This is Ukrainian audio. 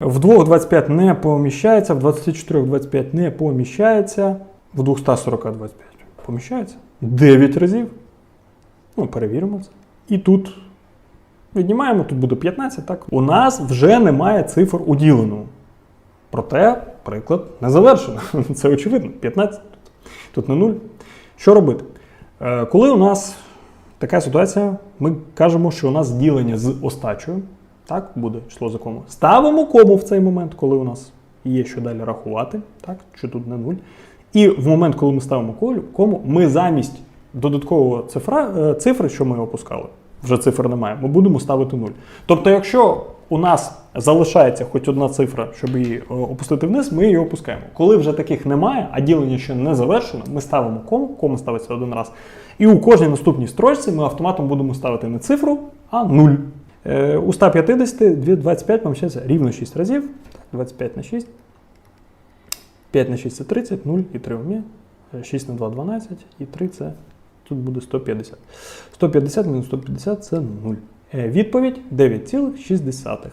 В 2 25 не поміщається, в 24 25 не поміщається, в 240 25 поміщається. 9 разів. Ну, перевіримо це. І тут віднімаємо, тут буде 15, так? У нас вже немає цифр у. Проте приклад не завершено. Це очевидно. 15 тут. Не 0. Що робити? Е, Коли у нас така ситуація, ми кажемо, що у нас ділення з остачею. Так, буде число за кому. Ставимо кому в цей момент, коли у нас є що далі рахувати, так, що тут не 0. І в момент, коли ми ставимо кому, ми замість додаткового цифра, е, цифри, що ми опускали, вже цифр немає, ми будемо ставити 0. Тобто, якщо у нас залишається хоч одна цифра, щоб її е, опустити вниз, ми її опускаємо. Коли вже таких немає, а ділення ще не завершено, ми ставимо кому, кому ставиться один раз. І у кожній наступній строчці ми автоматом будемо ставити не цифру, а 0. Е, У 150 25 поміщається рівно 6 разів. 25 на 6. 5 на 6 це 30, 0 і 3 умі. 6 на 2 12 і 3 це тут буде 150. 150 мінус 150 це 0. Е, Відповідь 9,6.